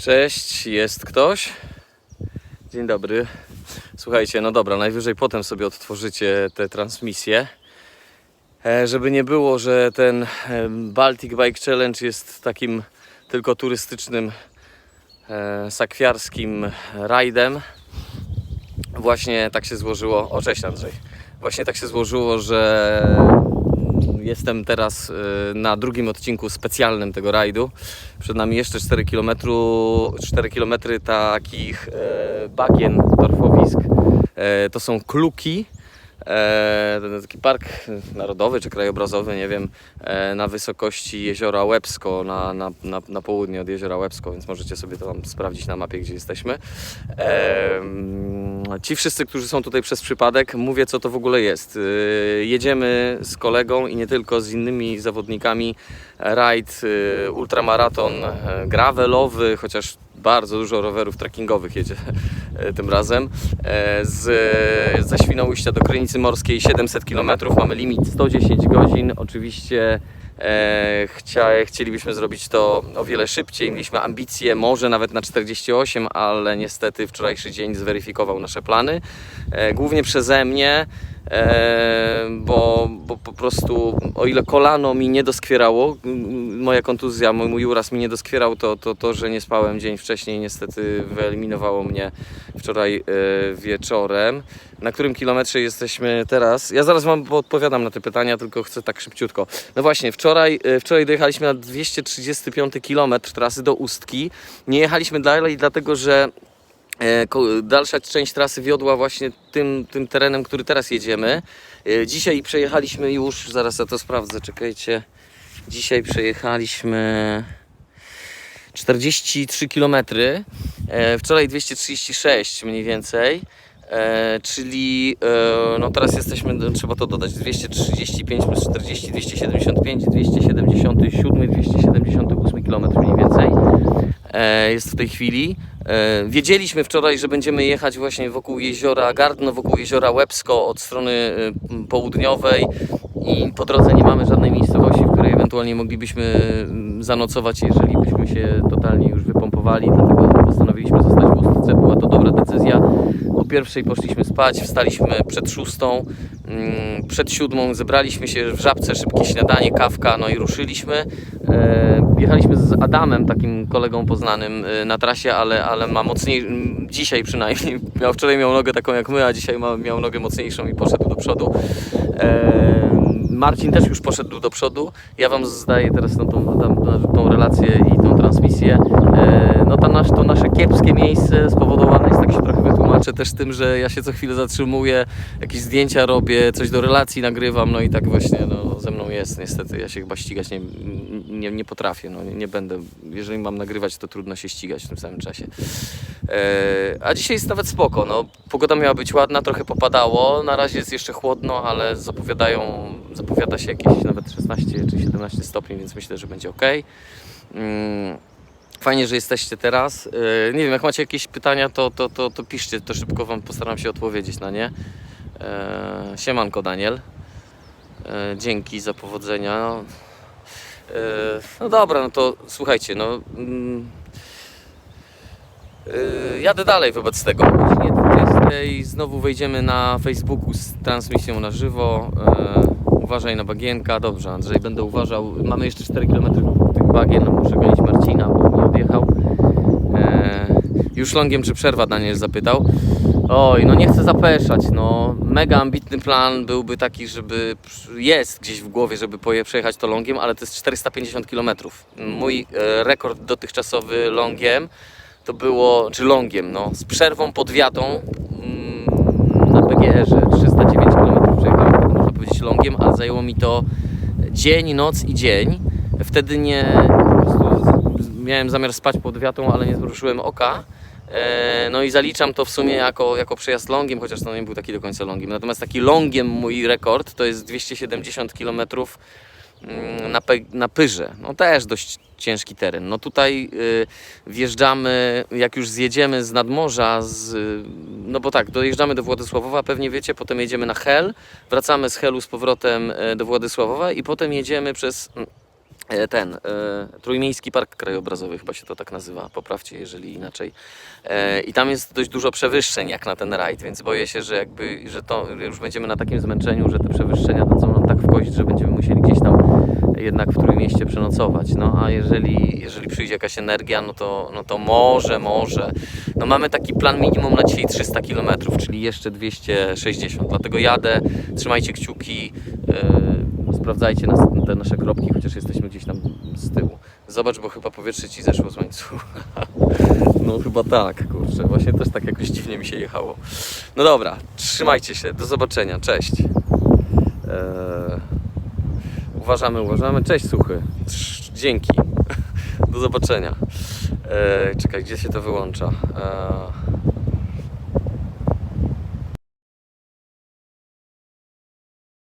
Cześć, jest ktoś? Dzień dobry. Słuchajcie, no dobra, najwyżej potem sobie odtworzycie te transmisje. E, żeby nie było, że ten em, Baltic Bike Challenge jest takim tylko turystycznym, e, sakwiarskim rajdem. Właśnie tak się złożyło. O, cześć Andrzej. Właśnie tak się złożyło, że jestem teraz y, na drugim odcinku specjalnym tego rajdu. Przed nami jeszcze 4 km, 4 km takich e, bagien, torfowisk. E, to są kluki. E, taki park narodowy czy krajobrazowy, nie wiem, na wysokości jeziora Łebsko, na, na, na, na południe od jeziora Łebsko, więc możecie sobie to tam sprawdzić na mapie, gdzie jesteśmy. Ci wszyscy, którzy są tutaj przez przypadek, mówię, co to w ogóle jest. E, jedziemy z kolegą i nie tylko z innymi zawodnikami rajd e, ultramaraton e, gravelowy, chociaż bardzo dużo rowerów trekkingowych jedzie tym razem. Z, ze Świnoujścia do Krynicy Morskiej 700 km, mamy limit 110 godzin. Oczywiście chcia, chcielibyśmy zrobić to o wiele szybciej. Mieliśmy ambicje może nawet na 48, ale niestety wczorajszy dzień zweryfikował nasze plany. E, Głównie przeze mnie. E, bo, bo po prostu o ile kolano mi nie doskwierało, moja kontuzja, mój, mój uraz mi nie doskwierał, to, to to, że nie spałem dzień wcześniej niestety wyeliminowało mnie wczoraj e, wieczorem. Na którym kilometrze jesteśmy teraz? Ja zaraz Wam odpowiadam na te pytania, tylko chcę tak szybciutko. No właśnie, wczoraj, e, wczoraj dojechaliśmy na 235 kilometr trasy do Ustki. Nie jechaliśmy dalej, dlatego że E, Dalsza część trasy wiodła właśnie tym, tym terenem, który teraz jedziemy. Dzisiaj przejechaliśmy już, zaraz ja to sprawdzę, czekajcie. Dzisiaj przejechaliśmy 43 km, e, wczoraj 236 mniej więcej. E, czyli e, no teraz jesteśmy, no, trzeba to dodać, 235 plus 40, 275, 277, 278 km mniej więcej e, jest w tej chwili. E, wiedzieliśmy wczoraj, że będziemy jechać właśnie wokół jeziora Gardno, wokół jeziora Łebsko od strony m, południowej i po drodze nie mamy żadnej miejscowości, w której ewentualnie moglibyśmy m, zanocować, jeżeli byśmy się totalnie już wypompowali, dlatego postanowiliśmy zostać w Ustce. Była to dobra decyzja. O pierwszej poszliśmy spać, wstaliśmy przed szóstą, mm, przed siódmą zebraliśmy się w żabce, szybkie śniadanie, kawka, no i ruszyliśmy. E, jechaliśmy z Adamem, takim kolegą poznanym e, na trasie, ale, ale ma mocniej, dzisiaj przynajmniej, miał, wczoraj miał nogę taką jak my, a dzisiaj ma, miał nogę mocniejszą i poszedł do przodu. E, Marcin też już poszedł do przodu. Ja Wam zdaję teraz tą, tą, tą, relację i tą transmisję. E, no ta nasz, to nasze kiepskie miejsce spowodowane jest, tak się trochę wytłumaczę, też tym, że ja się co chwilę zatrzymuję, jakieś zdjęcia robię, coś do relacji nagrywam, no i tak właśnie no, ze mną jest niestety. Ja się chyba ścigać nie, nie, nie potrafię, no, nie, będę. Jeżeli mam nagrywać, to trudno się ścigać w tym samym czasie. E, a dzisiaj jest nawet spoko. No, pogoda miała być ładna, trochę popadało. Na razie jest jeszcze chłodno, ale zapowiadają, zapowiada się jakieś nawet 16 czy 17 stopni, więc myślę, że będzie ok. Mm, Fajnie, że jesteście teraz. E, Nie wiem, jak macie jakieś pytania, to, to, to, to piszcie, to szybko Wam postaram się odpowiedzieć na nie. E, Siemanko Daniel. E, Dzięki za powodzenia. No, e, no dobra, no to słuchajcie, no mm, e, jadę dalej wobec tego. O godzinie 20 znowu wejdziemy na Facebooku z transmisją na żywo. E, Uważaj na bagienka. Dobrze, Andrzej, będę uważał. Mamy jeszcze 4 km tych bagien. No, muszę gonić Marcina, bo nie odjechał. Już longiem czy przerwa, Daniel zapytał. Oj, no nie chcę zapeszać, no. Mega ambitny plan byłby taki, żeby jest gdzieś w głowie, żeby przejechać to longiem, ale to jest 450 km. Mój e, rekord dotychczasowy longiem to było, czy longiem, no, z przerwą pod wiatą mm, na PGR-ze 309 km przejechałem, to można powiedzieć longiem, ale zajęło mi to dzień, noc i dzień. Wtedy nie, miałem zamiar spać pod wiatą, ale nie zmrużyłem oka. E, No i zaliczam to w sumie jako, jako przejazd longiem, chociaż to nie był taki do końca longiem. Natomiast taki longiem mój rekord to jest 270 km mm, na, na Pyrze. No też dość ciężki teren. No tutaj y, wjeżdżamy, jak już zjedziemy z nadmorza, z, no bo tak, dojeżdżamy do Władysławowa, pewnie wiecie, potem jedziemy na Hel, wracamy z Helu z powrotem y, do Władysławowa i potem jedziemy przez mm, E, ten e, Trójmiejski Park Krajobrazowy chyba się to tak nazywa, poprawcie jeżeli inaczej. E, I tam jest dość dużo przewyższeń jak na ten rajd, więc boję się, że jakby, że to już będziemy na takim zmęczeniu, że te przewyższenia dadzą nam tak w kość, że będziemy musieli gdzieś tam jednak w Trójmieście przenocować. No a jeżeli, jeżeli przyjdzie jakaś energia, no to, no to może, może. No mamy taki plan minimum na dzisiaj 300 km, czyli jeszcze 260. Dlatego jadę, trzymajcie kciuki, yy, sprawdzajcie nas, te nasze kropki, chociaż jesteśmy gdzieś tam z tyłu. Zobacz, bo chyba powietrze ci zeszło z łańcucha. No chyba tak, kurczę. Właśnie też tak jakoś dziwnie mi się jechało. No dobra, trzymajcie się. Do zobaczenia. Cześć. Eee, uważamy, uważamy. Cześć, suchy. Dzięki. Do zobaczenia. Eee, czekaj, gdzie się to wyłącza? Eee,